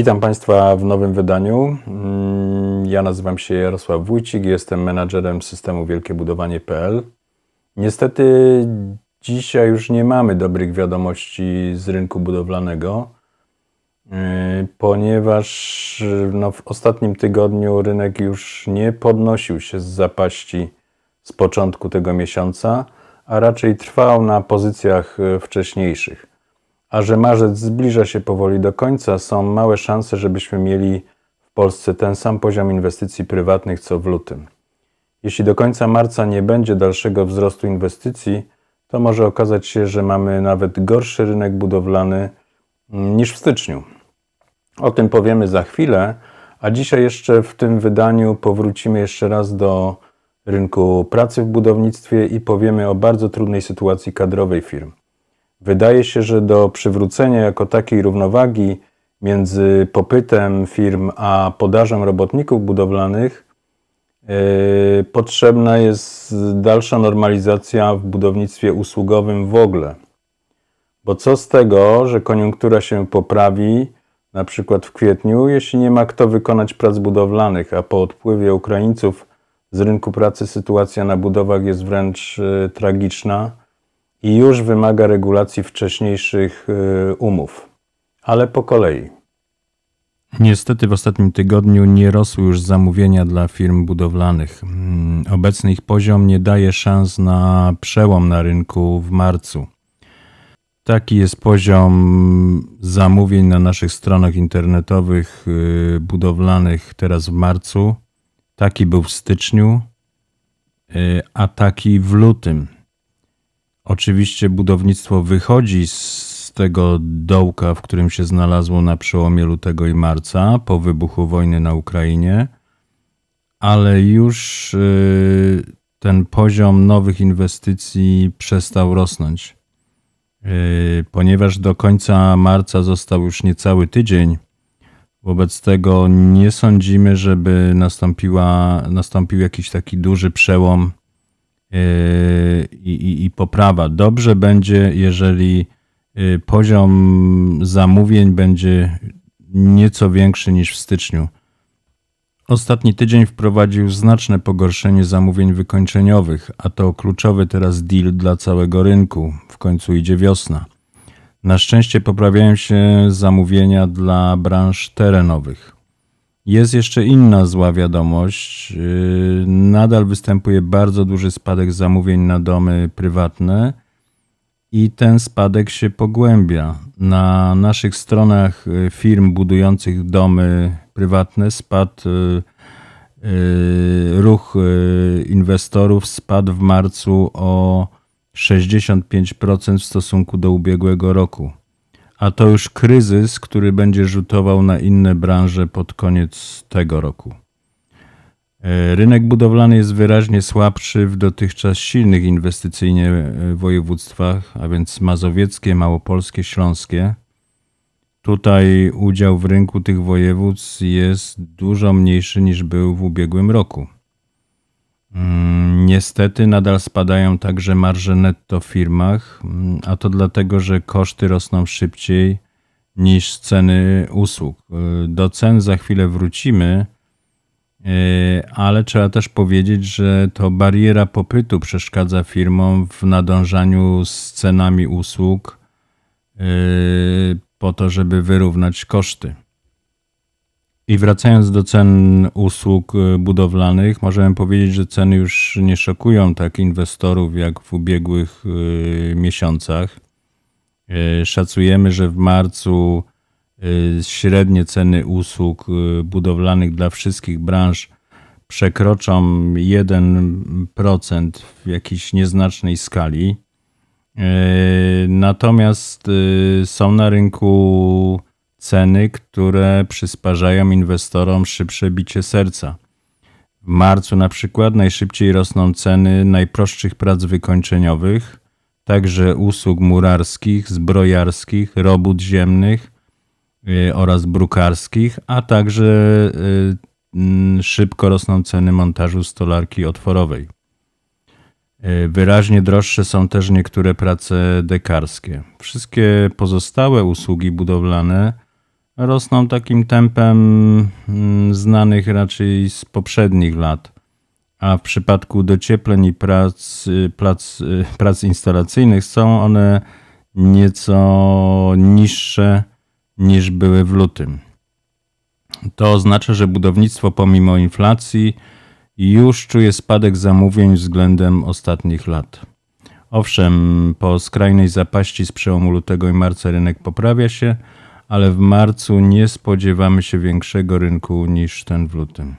Witam Państwa w nowym wydaniu. Mm, Ja nazywam się Jarosław Wójcik, jestem menadżerem systemu wielkiebudowanie.pl. Niestety dzisiaj już nie mamy dobrych wiadomości z rynku budowlanego, yy, ponieważ no, w ostatnim tygodniu rynek już nie podnosił się z zapaści z początku tego miesiąca, a raczej trwał na pozycjach yy, wcześniejszych. A że marzec zbliża się powoli do końca, są małe szanse, żebyśmy mieli w Polsce ten sam poziom inwestycji prywatnych co w lutym. Jeśli do końca marca nie będzie dalszego wzrostu inwestycji, to może okazać się, że mamy nawet gorszy rynek budowlany mm, niż w styczniu. O tym powiemy za chwilę, a dzisiaj jeszcze w tym wydaniu powrócimy jeszcze raz do rynku pracy w budownictwie i powiemy o bardzo trudnej sytuacji kadrowej firm. Wydaje się, że do przywrócenia jako takiej równowagi między popytem firm a podażą robotników budowlanych yy, potrzebna jest dalsza normalizacja w budownictwie usługowym w ogóle. Bo co z tego, że koniunktura się poprawi, na przykład w kwietniu, jeśli nie ma kto wykonać prac budowlanych, a po odpływie Ukraińców z rynku pracy sytuacja na budowach jest wręcz yy, tragiczna i już wymaga regulacji wcześniejszych yy, umów. Ale po kolei. Niestety w ostatnim tygodniu nie rosły już zamówienia dla firm budowlanych. Mm, Obecny ich poziom nie daje szans na przełom na rynku w marcu. Taki jest poziom zamówień na naszych stronach internetowych yy, budowlanych teraz w marcu. Taki był w styczniu, yy, a taki w lutym. Oczywiście budownictwo wychodzi z tego dołka, w którym się znalazło na przełomie lutego i marca po wybuchu wojny na Ukrainie, ale już y, ten poziom nowych inwestycji przestał rosnąć. Y, Ponieważ do końca marca został już niecały tydzień, wobec tego nie sądzimy, żeby nastąpiła, nastąpił jakiś taki duży przełom i, i, i poprawa. Dobrze będzie, jeżeli yy, poziom zamówień będzie nieco większy niż w styczniu. Ostatni tydzień wprowadził znaczne pogorszenie zamówień wykończeniowych, a to kluczowy teraz deal dla całego rynku. W końcu idzie wiosna. Na szczęście poprawiają się zamówienia dla branż terenowych. Jest jeszcze inna zła wiadomość. Yy, Nadal występuje bardzo duży spadek zamówień na domy prywatne i ten spadek się pogłębia. Na naszych stronach yy, firm budujących domy prywatne spadł yy, yy, ruch inwestorów spadł w marcu o 65% w stosunku do ubiegłego roku. A to już kryzys, który będzie rzutował na inne branże pod koniec tego roku. E, Rynek budowlany jest wyraźnie słabszy w dotychczas silnych inwestycyjnie e, województwach, a więc mazowieckie, małopolskie, śląskie. Tutaj udział w rynku tych województw jest dużo mniejszy niż był w ubiegłym roku. Mm, Niestety nadal spadają także marże netto w firmach, mm, a to dlatego, że koszty rosną szybciej niż ceny usług. Y, Do cen za chwilę wrócimy, y, ale trzeba też powiedzieć, że to bariera popytu przeszkadza firmom w nadążaniu z cenami usług y, po to, żeby wyrównać koszty. I wracając do cen usług y, budowlanych, możemy powiedzieć, że ceny już nie szokują tak inwestorów jak w ubiegłych y, miesiącach. Y, Szacujemy, że w marcu średnie ceny usług budowlanych dla wszystkich branż przekroczą 1% w jakiejś nieznacznej skali. Natomiast są na rynku ceny, które przysparzają inwestorom szybsze bicie serca. W marcu na przykład najszybciej rosną ceny najprostszych prac wykończeniowych, także usług murarskich, zbrojarskich, robót ziemnych y, oraz brukarskich, a także y, szybko rosną ceny montażu stolarki otworowej. Y, Wyraźnie droższe są też niektóre prace dekarskie. Wszystkie pozostałe usługi budowlane rosną takim tempem mm, znanych raczej z poprzednich lat. A w przypadku dociepleń i prac, y, plac, y, prac instalacyjnych są one nieco niższe niż były w lutym. To oznacza, że budownictwo pomimo inflacji już czuje spadek zamówień względem ostatnich lat. Owszem, po skrajnej zapaści z przełomu lutego i marca rynek poprawia się, ale w marcu nie spodziewamy się większego rynku niż ten w lutym.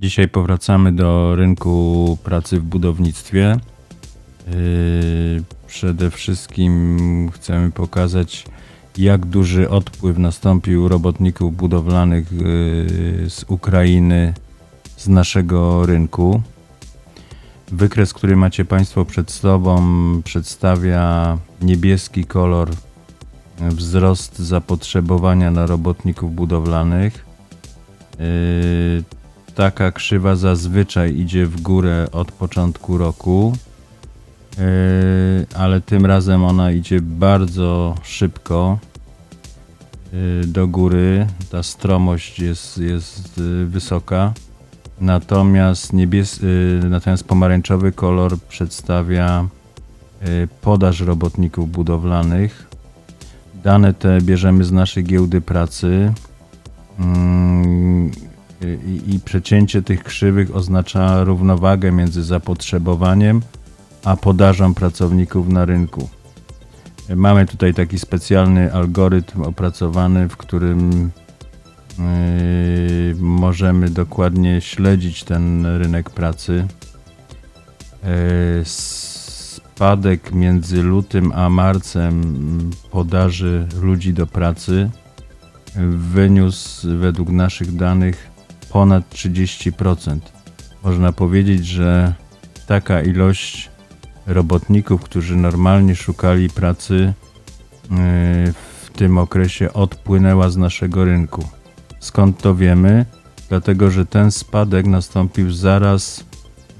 Dzisiaj powracamy do rynku pracy w budownictwie. Yy, Przede wszystkim chcemy pokazać, jak duży odpływ nastąpił robotników budowlanych yy, z Ukrainy z naszego rynku. Wykres, który macie Państwo przed sobą, przedstawia niebieski kolor wzrost zapotrzebowania na robotników budowlanych. Yy, Taka krzywa zazwyczaj idzie w górę od początku roku, yy, ale tym razem ona idzie bardzo szybko do góry. Ta stromość jest, jest wysoka. Natomiast, niebies, yy, natomiast pomarańczowy kolor przedstawia yy, podaż robotników budowlanych. Dane te bierzemy z naszej giełdy pracy. Mm, i, i przecięcie tych krzywych oznacza równowagę między zapotrzebowaniem a podażą pracowników na rynku. Mamy tutaj taki specjalny algorytm opracowany, w którym możemy dokładnie śledzić ten rynek pracy. Yy, spadek między lutym a marcem podaży ludzi do pracy wyniósł według naszych danych ponad 30%. Można powiedzieć, że taka ilość robotników, którzy normalnie szukali pracy yy, w tym okresie odpłynęła z naszego rynku. Skąd to wiemy? Dlatego, że ten spadek nastąpił zaraz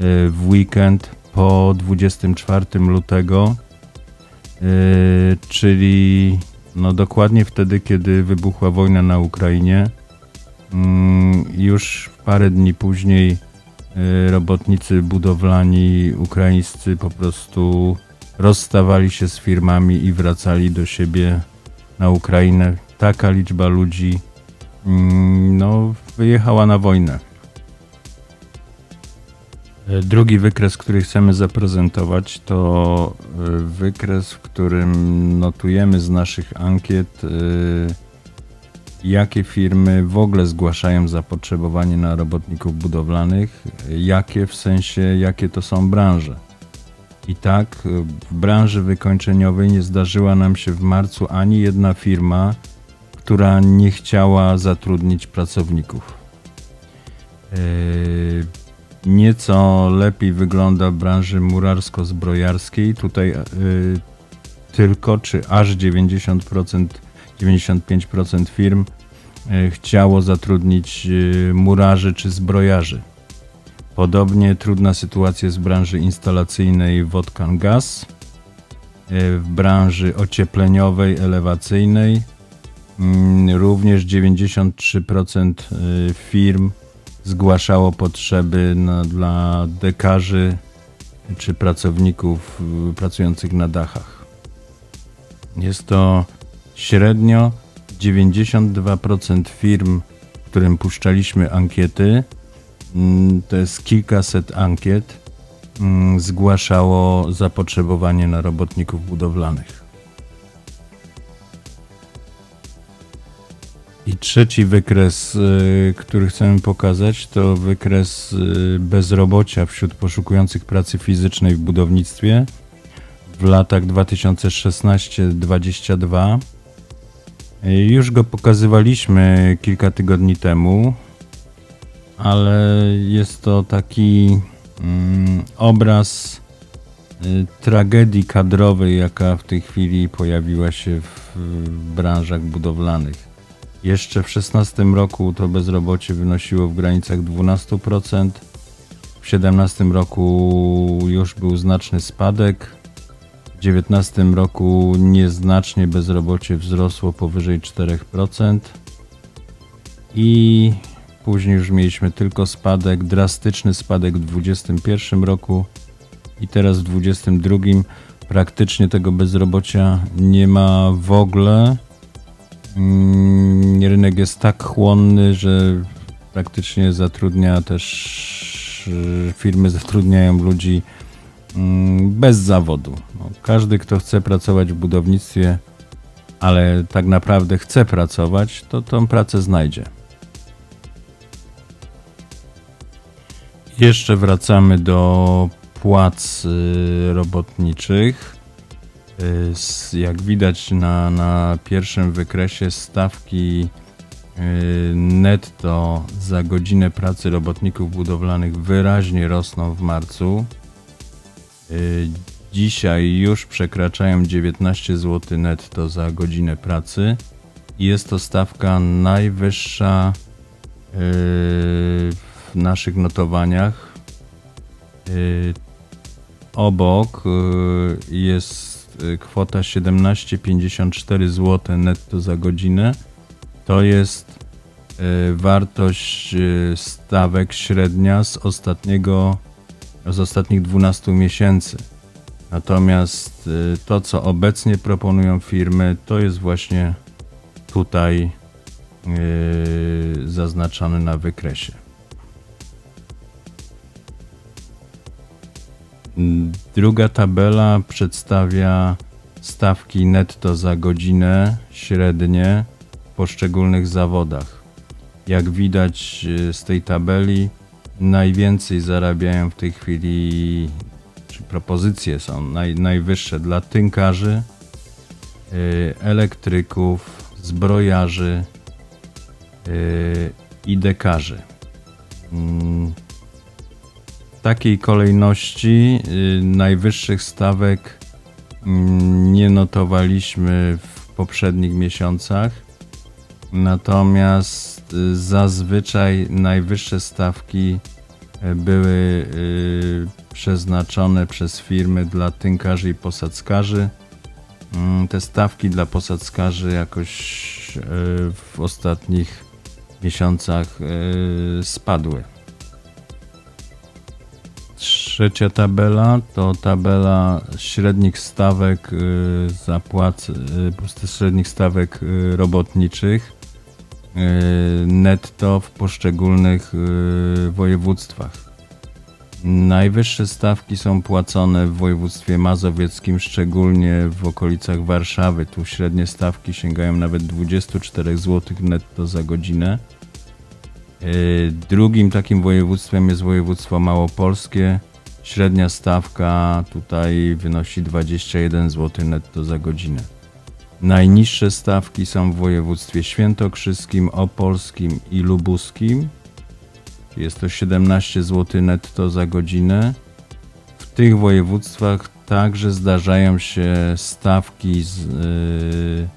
yy, w weekend po 24 lutego, yy, czyli no dokładnie wtedy, kiedy wybuchła wojna na Ukrainie. Mm, Już parę dni później y, robotnicy budowlani ukraińscy po prostu rozstawali się z firmami i wracali do siebie na Ukrainę. Taka liczba ludzi no, wyjechała na wojnę. Y, Drugi wykres, który chcemy zaprezentować, to y, wykres, w którym notujemy z naszych ankiet, y, jakie firmy w ogóle zgłaszają zapotrzebowanie na robotników budowlanych, jakie w sensie, jakie to są branże. I tak w branży wykończeniowej nie zdarzyła nam się w marcu ani jedna firma, która nie chciała zatrudnić pracowników. Yy, Nieco lepiej wygląda w branży murarsko-zbrojarskiej. Tutaj yy, tylko czy aż 90%, 95% firm yy, chciało zatrudnić murarzy czy zbrojarzy. Podobnie trudna sytuacja jest w branży instalacyjnej Wodkan Gaz, w branży ociepleniowej, elewacyjnej. Mm, Również 93% y, firm zgłaszało potrzeby na, dla dekarzy czy pracowników y, pracujących na dachach. Jest to średnio 92% firm, którym puszczaliśmy ankiety, mm, to jest kilkaset ankiet, mm, zgłaszało zapotrzebowanie na robotników budowlanych. I trzeci wykres, y, który chcemy pokazać, to wykres y, bezrobocia wśród poszukujących pracy fizycznej w budownictwie w latach 2016-2022. Y, Już go pokazywaliśmy kilka tygodni temu, ale jest to taki mm, obraz tragedii kadrowej, jaka w tej chwili pojawiła się w branżach budowlanych. Jeszcze w 2016 roku to bezrobocie wynosiło w granicach 12%, W 2017 roku już był znaczny spadek. W 2019 roku nieznacznie bezrobocie wzrosło powyżej 4%. I później już mieliśmy tylko spadek, drastyczny spadek w 2021 roku i teraz w 2022 praktycznie tego bezrobocia nie ma w ogóle. Mm, Rynek jest tak chłonny, że praktycznie zatrudnia też y, firmy zatrudniają ludzi mm, bez zawodu. No, każdy, kto chce pracować w budownictwie, ale tak naprawdę chce pracować, to tą pracę znajdzie. Jeszcze wracamy do płac y, robotniczych. Y, Jak widać na, na pierwszym wykresie stawki y, netto za godzinę pracy robotników budowlanych wyraźnie rosną w marcu. Y, Dzisiaj już przekraczają 19 zł netto za godzinę pracy. Jest to stawka najwyższa w naszych notowaniach. Obok jest kwota 17,54 zł netto za godzinę. To jest y, wartość y, stawek średnia z ostatniego z ostatnich 12 miesięcy. Natomiast y, to, co obecnie proponują firmy, to jest właśnie tutaj y, zaznaczone na wykresie. Druga tabela przedstawia stawki netto za godzinę średnie w poszczególnych zawodach. Jak widać y, z tej tabeli, najwięcej zarabiają w tej chwili, czy propozycje są naj, najwyższe dla tynkarzy, y, elektryków, zbrojarzy y, i dekarzy. Takiej kolejności y, najwyższych stawek mm, nie notowaliśmy w poprzednich miesiącach. Natomiast y, zazwyczaj najwyższe stawki y, były przeznaczone przez firmy dla tynkarzy i posadzkarzy. Mm, Te stawki dla posadzkarzy jakoś w ostatnich miesiącach spadły. Trzecia tabela to tabela średnich stawek y, zapłat, y, średnich stawek y, robotniczych netto w poszczególnych województwach. Najwyższe stawki są płacone w województwie mazowieckim, szczególnie w okolicach Warszawy. Tu średnie stawki sięgają nawet 24 zł netto za godzinę. Drugim takim województwem jest województwo małopolskie. Średnia stawka tutaj wynosi 21 zł netto za godzinę. Najniższe stawki są w województwie świętokrzyskim, opolskim i lubuskim. Jest to 17 zł netto za godzinę. W tych województwach także zdarzają się stawki z, y,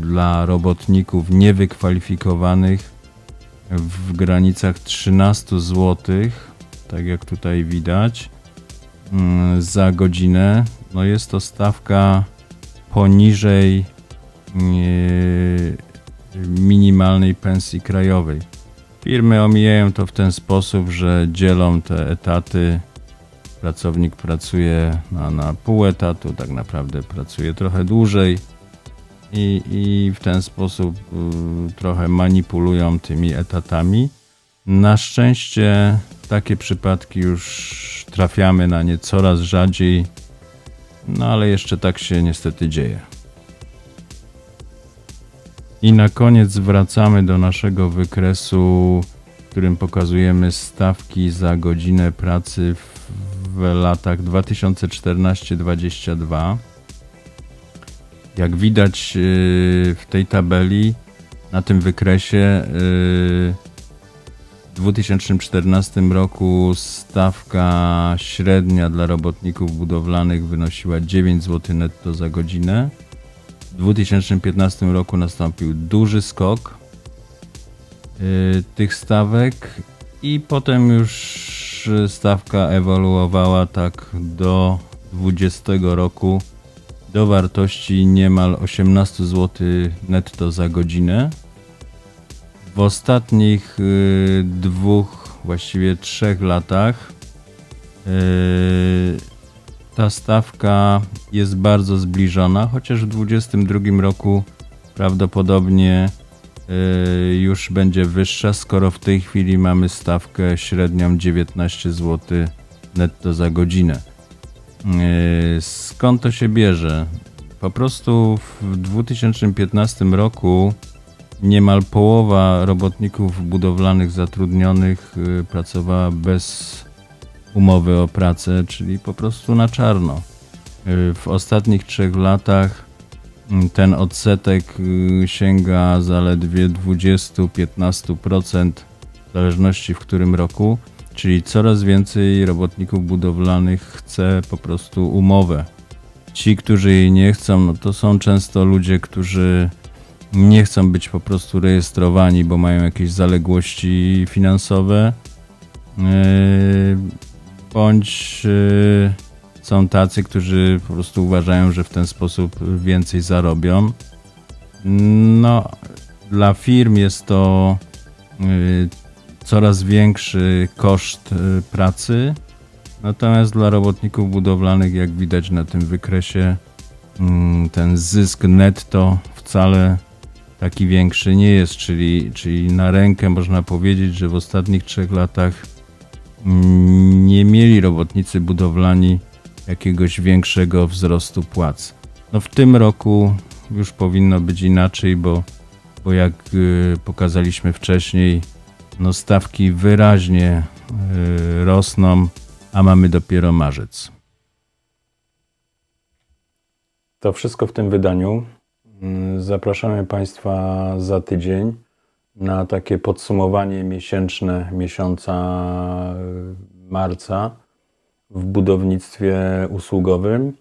dla robotników niewykwalifikowanych w granicach 13 zł, tak jak tutaj widać, mm, za godzinę. No jest to stawka poniżej yy, minimalnej pensji krajowej. Firmy omijają to w ten sposób, że dzielą te etaty. Pracownik pracuje na, na pół etatu, tak naprawdę pracuje trochę dłużej i, i w ten sposób y, trochę manipulują tymi etatami. Na szczęście takie przypadki już trafiamy na nie coraz rzadziej, no ale jeszcze tak się niestety dzieje. I na koniec wracamy do naszego wykresu, w którym pokazujemy stawki za godzinę pracy w, latach 2014-2022. Jak widać yy, w tej tabeli, na tym wykresie, w 2014 roku stawka średnia dla robotników budowlanych wynosiła 9 zł netto za godzinę. W 2015 roku nastąpił duży skok yy, tych stawek i potem już y, stawka ewoluowała tak do 20 roku do wartości niemal 18 zł netto za godzinę. W ostatnich y, dwóch, właściwie trzech latach y, ta stawka jest bardzo zbliżona, chociaż w 2022 roku prawdopodobnie y, już będzie wyższa, skoro w tej chwili mamy stawkę średnią 19 zł netto za godzinę. Skąd to się bierze? Po prostu w 2015 roku niemal połowa robotników budowlanych zatrudnionych y, pracowała bez umowy o pracę, czyli po prostu na czarno. Y, W ostatnich trzech latach mm, ten odsetek y, sięga zaledwie 20-15% w zależności w którym roku, czyli coraz więcej robotników budowlanych chce po prostu umowę. Ci, którzy jej nie chcą, no to są często ludzie, którzy nie chcą być po prostu rejestrowani, bo mają jakieś zaległości finansowe, yy, bądź yy, są tacy, którzy po prostu uważają, że w ten sposób więcej zarobią. No, dla firm jest to yy, coraz większy koszt pracy, natomiast dla robotników budowlanych, jak widać na tym wykresie, ten zysk netto wcale taki większy nie jest, czyli, czyli na rękę można powiedzieć, że w ostatnich trzech latach mm, nie mieli robotnicy budowlani jakiegoś większego wzrostu płac. No w tym roku już powinno być inaczej, bo, bo jak y, pokazaliśmy wcześniej, no stawki wyraźnie y, rosną, a mamy dopiero marzec. To wszystko w tym wydaniu. Zapraszamy Państwa za tydzień na takie podsumowanie miesięczne miesiąca y, marca w budownictwie usługowym.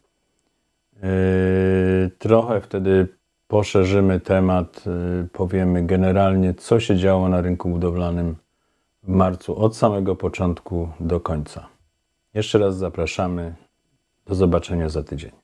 Yy, Trochę wtedy poszerzymy temat, yy, powiemy generalnie, co się działo na rynku budowlanym w marcu od samego początku do końca. Jeszcze raz zapraszamy. Do zobaczenia za tydzień.